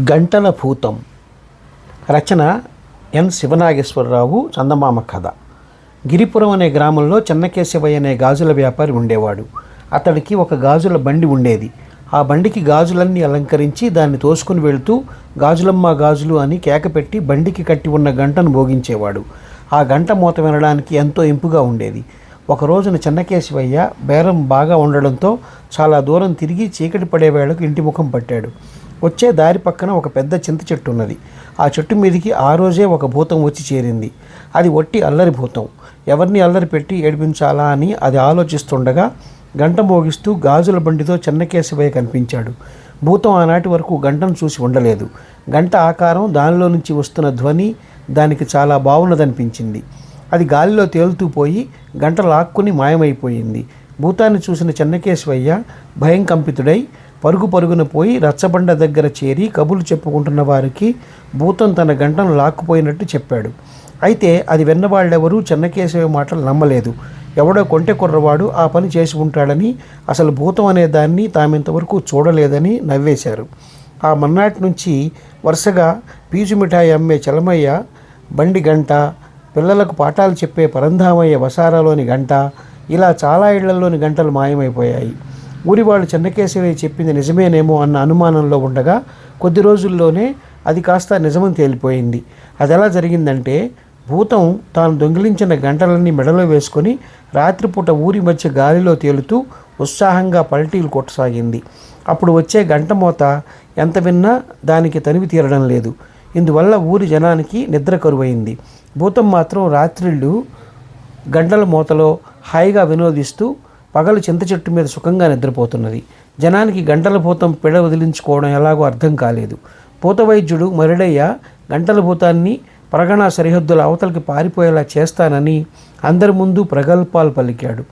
గంటల భూతం. రచన ఎన్ శివనాగేశ్వరరావు చందమామ కథ. గిరిపురం అనే గ్రామంలో చెన్నకేశవయ్య అనే గాజుల వ్యాపారి ఉండేవాడు. అతడికి ఒక గాజుల బండి ఉండేది. ఆ బండికి గాజులన్నీ అలంకరించి దాన్ని తోసుకుని వెళుతూ గాజులమ్మ గాజులు అని కేకపెట్టి బండికి కట్టి ఉన్న గంటను భోగించేవాడు. ఆ గంట మూత వినడానికి ఎంతో ఇంపుగా ఉండేది. ఒక రోజున చెన్నకేశవయ్య బేరం బాగా ఉండడంతో చాలా దూరం తిరిగి చీకటి పడే వేళకు ఇంటి ముఖం పట్టాడు. వచ్చే దారి పక్కన ఒక పెద్ద చింత చెట్టు ఉన్నది. ఆ చెట్టు మీదికి ఆ రోజే ఒక భూతం వచ్చి చేరింది. అది ఒట్టి అల్లరి భూతం. ఎవరిని అల్లరి పెట్టి ఏడిపించాలా అని అది ఆలోచిస్తుండగా గంట మోగిస్తూ గాజుల బండితో చెన్నకేశవయ్య కనిపించాడు. భూతం ఆనాటి వరకు గంటను చూసి ఉండలేదు. గంట ఆకారం దానిలో నుంచి వస్తున్న ధ్వని దానికి చాలా బాగున్నదనిపించింది అది గాలిలో తేలుతూ పోయి గంట లాక్కుని మాయమైపోయింది. భూతాన్ని చూసిన చెన్నకేశవయ్య భయం కంపితుడై పరుగు పరుగున పోయి రచ్చబండ దగ్గర చేరి కబుర్లు చెప్పుకుంటున్న వారికి భూతం తన గంటను లాక్కుపోయినట్టు చెప్పాడు. అయితే అది విన్నవాళ్ళెవరూ చెన్నకేశవ మాటలు నమ్మలేదు. ఎవడో కొంటె కుర్రవాడు ఆ పని చేసి ఉంటాడని అసలు భూతం అనే దాన్ని తామింతవరకు చూడలేదని నవ్వేశారు. ఆ మన్నాటి నుంచి వరుసగా పీచు మిఠాయి అమ్మే చలమయ్య బండి గంట పిల్లలకు పాఠాలు చెప్పే పరంధామయ్య వసారాలోని గంట ఇలా చాలా ఇళ్ళలోని గంటలు మాయమైపోయాయి. ఊరి వాళ్ళు చెన్నకేశవయ్య చెప్పింది నిజమేనేమో అన్న అనుమానంలో ఉండగా కొద్ది రోజుల్లోనే అది కాస్త నిజమని తేలిపోయింది. అది ఎలా జరిగిందంటే భూతం తాను దొంగిలించిన గంటలన్నీ మెడలో వేసుకొని రాత్రిపూట ఊరి మధ్య గాలిలో తేలుతూ ఉత్సాహంగా పల్టీలు కొట్టసాగింది. అప్పుడు వచ్చే గంట మోత ఎంత విన్నా దానికి తనివి తీరడం లేదు. ఇందువల్ల ఊరి జనానికి నిద్ర కరువైంది. భూతం మాత్రం రాత్రిళ్ళు గంటల మూతలో హాయిగా వినోదిస్తూ పగలు చింత చెట్టు మీద సుఖంగా నిద్రపోతున్నది. జనానికి గంటల భూతం పిడ వదిలించుకోవడం ఎలాగో అర్థం కాలేదు. భూత వైద్యుడు మరుడయ్య గంటల భూతాన్ని పరగణ సరిహద్దుల అవతలకి పారిపోయేలా చేస్తానని అందరి ముందు ప్రగల్పాలు పలికాడు.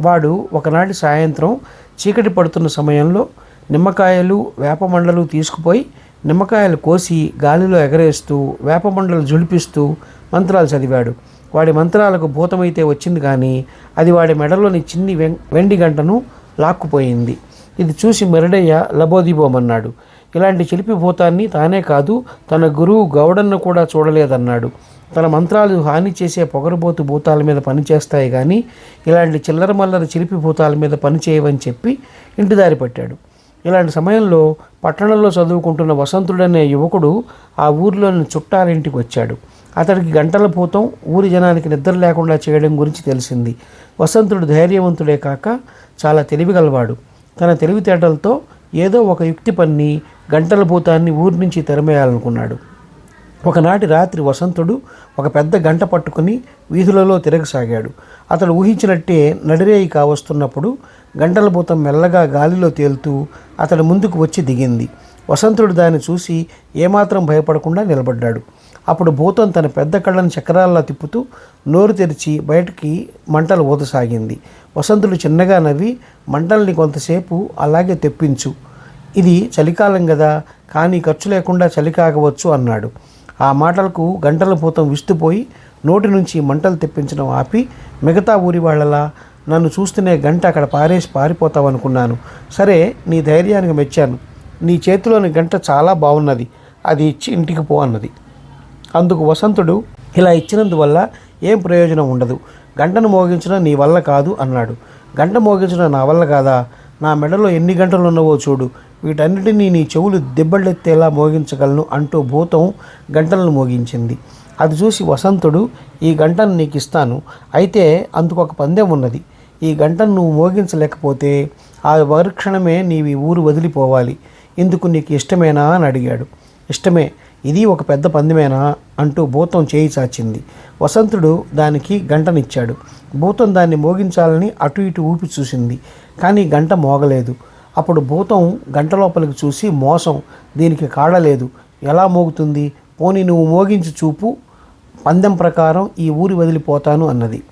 వాడు ఒకనాటి సాయంత్రం చీకటి పడుతున్న సమయంలో నిమ్మకాయలు వేపమండలు తీసుకుపోయి నిమ్మకాయలు కోసి గాలిలో ఎగరేస్తూ వేపమండలు జులిపిస్తూ మంత్రాలు చదివాడు. వాడి మంత్రాలకు భూతమైతే వచ్చింది కానీ అది వాడి మెడలోని చిన్ని వెం వెండి గంటను లాక్కుపోయింది. ఇది చూసి మెరడయ్య లబోదిబోమన్నాడు. ఇలాంటి చిలిపి భూతాన్ని తానే కాదు తన గురువు గౌడన్న కూడా చూడలేదన్నాడు. తన మంత్రాలు హాని చేసే పొగరబోతు భూతాల మీద పనిచేస్తాయి కానీ ఇలాంటి చిల్లర మల్లర చిలిపి భూతాల మీద పని చేయవని చెప్పి ఇంటి దారి పట్టాడు. ఇలాంటి సమయంలో పట్టణంలో చదువుకుంటున్న వసంతుడనే యువకుడు ఆ ఊర్లోని చుట్టాలింటికి వచ్చాడు. అతడికి గంటల పూతం ఊరి జనానికి నిద్ర లేకుండా చేయడం గురించి తెలిసింది. వసంతుడు ధైర్యవంతుడే కాక చాలా తెలివిగలవాడు. తన తెలివితేటలతో ఏదో ఒక యుక్తి పన్ని గంటల భూతాన్ని ఊరి నుంచి తెరమేయాలనుకున్నాడు. ఒకనాటి రాత్రి వసంతుడు ఒక పెద్ద గంట పట్టుకుని వీధులలో తిరగసాగాడు. అతడు ఊహించినట్టే నడిరేయి కావస్తున్నప్పుడు గంటల భూతం మెల్లగా గాలిలో తేలుతూ అతడి ముందుకు వచ్చి దిగింది. వసంతుడు దాన్ని చూసి ఏమాత్రం భయపడకుండా నిలబడ్డాడు. అప్పుడు భూతం తన పెద్ద కళ్ళను చక్రాల్లా తిప్పుతూ నోరు తెరిచి బయటికి మంటలు ఊదసాగింది. వసంతుడు చిన్నగా నవ్వి మంటల్ని కొంతసేపు అలాగే తెప్పించు. ఇది చలికాలం కదా కానీ ఖర్చు లేకుండా చలి కాగవచ్చు అన్నాడు. ఆ మాటలకు గంటల భూతం విస్తుపోయి నోటి నుంచి మంటలు తెప్పించడం ఆపి మిగతా ఊరి వాళ్ళలా నన్ను చూస్తూనే గంట అక్కడ పారేసి పారిపోతావనుకున్నాను. సరే నీ ధైర్యానికి మెచ్చాను. నీ చేతిలోని గంట చాలా బాగున్నది అది ఇచ్చి ఇంటికి పో అన్నది. అందుకు వసంతుడు ఇలా ఇచ్చినందువల్ల ఏం ప్రయోజనం ఉండదు. గంటను మోగించడం నీ వల్ల కాదు అన్నాడు. గంట మోగించడం నా వల్ల కాదా? నా మెడలో ఎన్ని గంటలు ఉన్నవో చూడు. వీటన్నిటినీ నీ చెవులు దెబ్బలెత్తేలా మోగించగలను అంటూ భూతం గంటలను మోగించింది. అది చూసి వసంతుడు ఈ గంటను నీకు ఇస్తాను అయితే అందుకు ఒక పందెం ఉన్నది. ఈ గంటను నువ్వు మోగించలేకపోతే ఆ వరుక్షణమే నీవి ఊరు వదిలిపోవాలి. ఇందుకు నీకు ఇష్టమేనా అని అడిగాడు. ఇష్టమే ఇది ఒక పెద్ద పందెమేనా అంటూ భూతం చేయి చాచింది. వసంతుడు దానికి గంటనిచ్చాడు. భూతం దాన్ని మోగించాలని అటు ఇటు ఊపి చూసింది కానీ గంట మోగలేదు. అప్పుడు భూతం గంట లోపలికి చూసి మోసం దీనికి కాడలేదు. ఎలా మోగుతుంది? పోనీ నువ్వు మోగించి చూపు. పందెం ప్రకారం ఈ ఊరి వదిలిపోతాను అన్నది.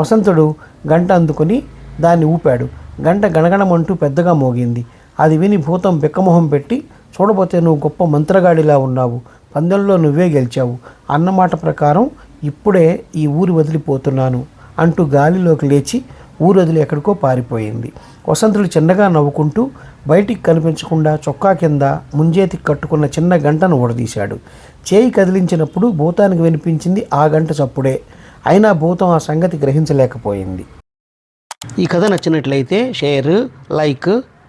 వసంతుడు గంట అందుకొని దాన్ని ఊపాడు. గంట గణగణమంటూ పెద్దగా మోగింది. అది విని భూతం బిక్కమొహం పెట్టి చూడబోతే నువ్వు గొప్ప మంత్రగాడిలా ఉన్నావు. పందెంలో నువ్వే గెలిచావు. అన్నమాట ప్రకారం ఇప్పుడే ఈ ఊరు వదిలిపోతున్నాను అంటూ గాలిలోకి లేచి ఊరు వదిలి ఎక్కడికో పారిపోయింది. వసంతుడు చిన్నగా నవ్వుకుంటూ బయటికి కనిపించకుండా చొక్కా కింద ముంజేతికి కట్టుకున్న చిన్న గంటను ఊడదీశాడు. చేయి కదిలించినప్పుడు భూతానికి వినిపించింది ఆ గంట చప్పుడే. అయినా భూతం ఆ సంగతి గ్రహించలేకపోయింది. ఈ కథ నచ్చినట్లయితే షేర్ లైక్